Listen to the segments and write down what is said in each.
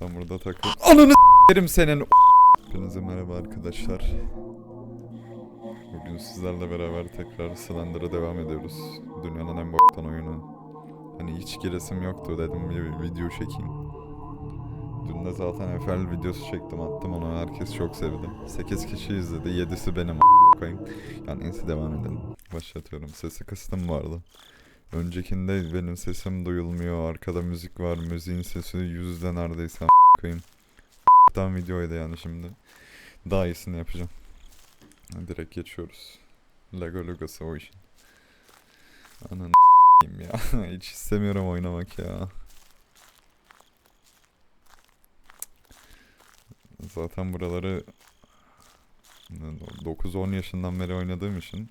Ben burada takıl... Ananı s**erim senin. Hepinize merhaba arkadaşlar. Bugün sizlerle beraber tekrar Slender'a devam ediyoruz. Dünyanın en boktan oyunu. Hani hiç giresim yoktu dedim bir video çekeyim. Dün de zaten Eiffel videosu çektim attım onu herkes çok sevdi. 8 kişi izledi 7'si benim koyayım. Yani neyse devam edelim. Başlatıyorum. Sesi kıstım vardı. Öncekinde benim sesim duyulmuyor. Arkada müzik var. Müziğin sesi yüzde neredeyse a** koyayım. Tam videoydu yani şimdi. Daha iyisini yapacağım. Direkt geçiyoruz. Lego Lugası o işin. Ananı ya. Hiç istemiyorum oynamak ya. Zaten buraları 9-10 yaşından beri oynadığım için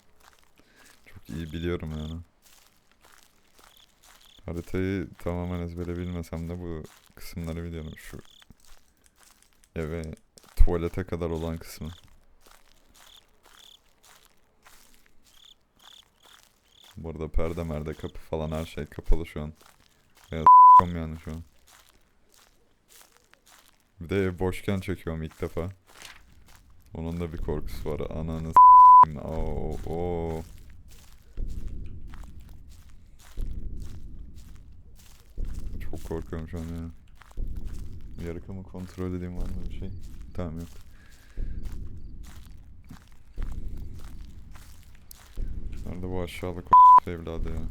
çok iyi biliyorum yani. Haritayı tamamen ezbere bilmesem de bu kısımları biliyorum. Şu eve tuvalete kadar olan kısmı. Bu arada perde merde kapı falan her şey kapalı şu an. Ya s**kom yani şu an. Bir de ev boşken çekiyorum ilk defa. Onun da bir korkusu var. Ananı s**eyim. Oo, oo. Çok korkuyorum şu an ya. Arkamı kontrol edeyim var mı bir şey? Tamam yok. Nerede bu aşağılık evladı ya?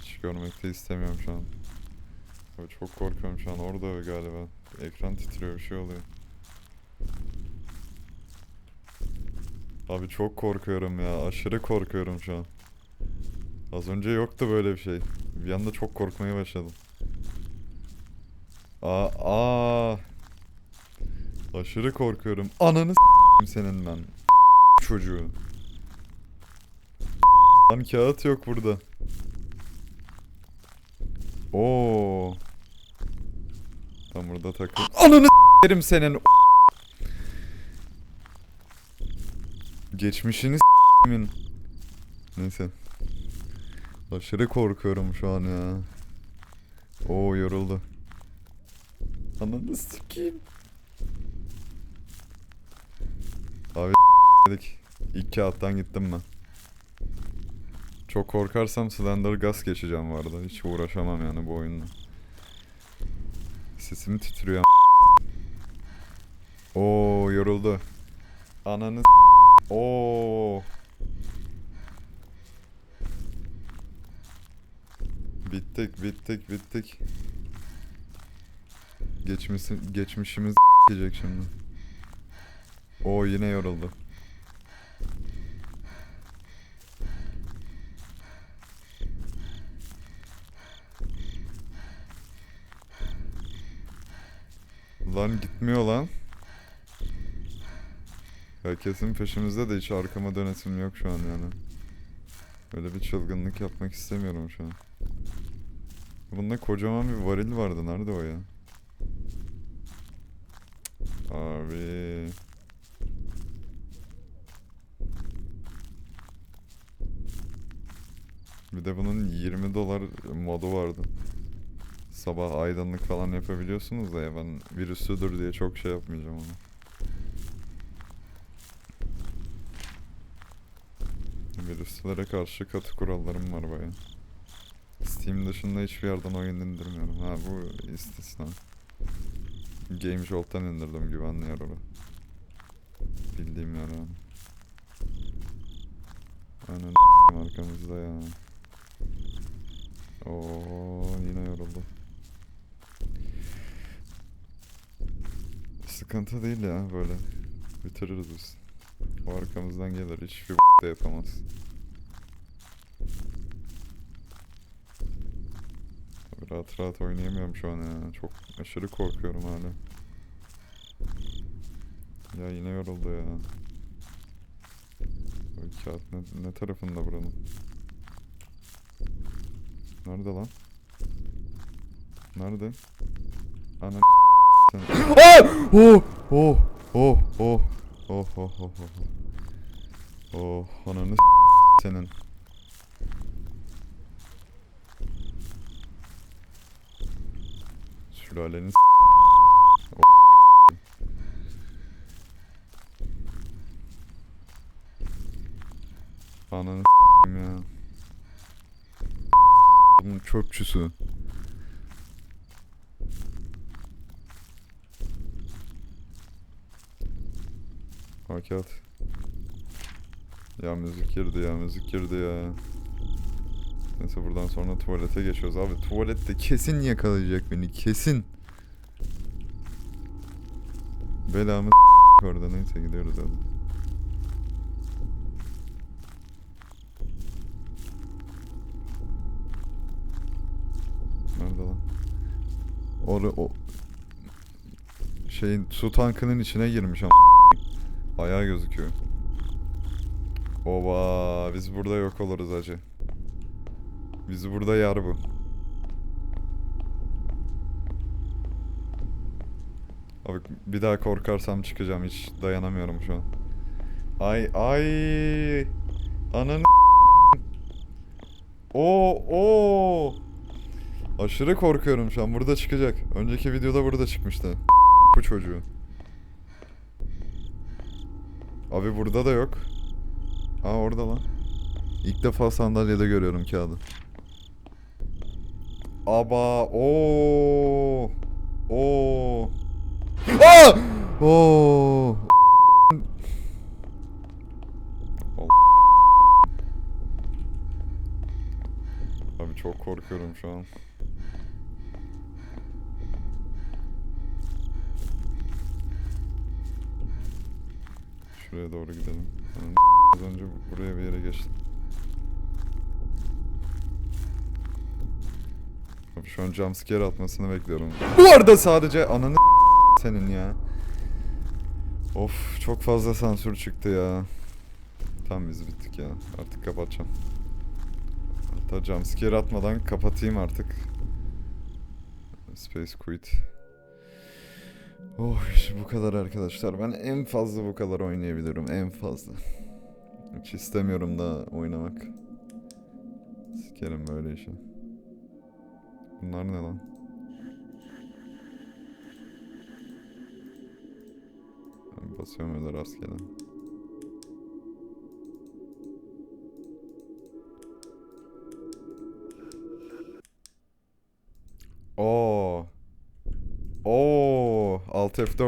Hiç görmek de istemiyorum şu an. Abi çok korkuyorum şu an orada galiba. Ekran titriyor bir şey oluyor. Abi çok korkuyorum ya. Aşırı korkuyorum şu an. Az önce yoktu böyle bir şey. Bir anda çok korkmaya başladım. Aa, aa. Aşırı korkuyorum. Ananı s**eyim senin ben. Çocuğu. Lan kağıt yok burada. Oo. Ben burada takıl. Ananı s**erim senin. Geçmişini s**emin. Neyse. Aşırı korkuyorum şu an ya. Oo yoruldu. Ananı sikeyim. Abi dedik. İlk kağıttan gittim ben. Çok korkarsam Slender Gas geçeceğim vardı. Hiç uğraşamam yani bu oyunla. Sesim titriyor. Oo yoruldu. Ananı Oo. Bittik, bittik, bittik. Geçmişi, geçmişimiz diyecek şimdi. O yine yoruldu. Lan gitmiyor lan. Herkesin peşimizde de hiç arkama dönesim yok şu an yani. Öyle bir çılgınlık yapmak istemiyorum şu an. Bunda kocaman bir varil vardı. Nerede o ya? Abi. Bir de bunun 20 dolar modu vardı. Sabah aydınlık falan yapabiliyorsunuz da ya ben virüsüdür diye çok şey yapmayacağım onu. Virüslere karşı katı kurallarım var baya. Steam dışında hiçbir yerden oyun indirmiyorum. Ha bu istisna. Game Jolt'tan indirdim güvenli yer orada. Bildiğim yer yani. Aynen arkamızda ya. Oo yine yoruldu. Sıkıntı değil ya böyle. Bitiririz biz. O arkamızdan gelir hiçbir de yapamaz. Rahat rahat oynayamıyorum şu an ya. Çok aşırı korkuyorum hala. Ya yine yoruldu ya. O kağıt ne, ne tarafında buranın? Nerede lan? Nerede? Ana sen... Oh! Oh! Oh! Oh! Oh! Oh! Oh! Oh! Oh! Ananı senin. Sülalenin o- Ananı ya. Bunun çöpçüsü. Hakikat. Ya müzik girdi ya müzik girdi ya. Neyse buradan sonra tuvalete geçiyoruz abi. Tuvalette kesin yakalayacak beni kesin. Belamı orada neyse gidiyoruz hadi. Nerede lan? Orada o şeyin su tankının içine girmiş ama ayağı gözüküyor. Ova biz burada yok oluruz acı. Bizi burada yer bu. Abi bir daha korkarsam çıkacağım hiç dayanamıyorum şu an. Ay ay. Ananı O o. Aşırı korkuyorum şu an. Burada çıkacak. Önceki videoda burada çıkmıştı. Bu çocuğu. Abi burada da yok. Aa orada lan. İlk defa sandalyede görüyorum kağıdı. Aba o o Aa! Oo! Abi çok korkuyorum şu an. Şuraya doğru gidelim. Yani az önce buraya bir yere geçtim. Abi şu an jumpscare atmasını bekliyorum. Bu arada sadece ananı senin ya. Of çok fazla sansür çıktı ya. Tam biz bittik ya. Artık kapatacağım. Hatta jumpscare atmadan kapatayım artık. Space quit. Oh işte bu kadar arkadaşlar. Ben en fazla bu kadar oynayabilirim. En fazla. Hiç istemiyorum da oynamak. Sikerim böyle işi. Bunlar ne lan? Ben basıyorum öyle rastgele. Oo. Oo, Alt F4.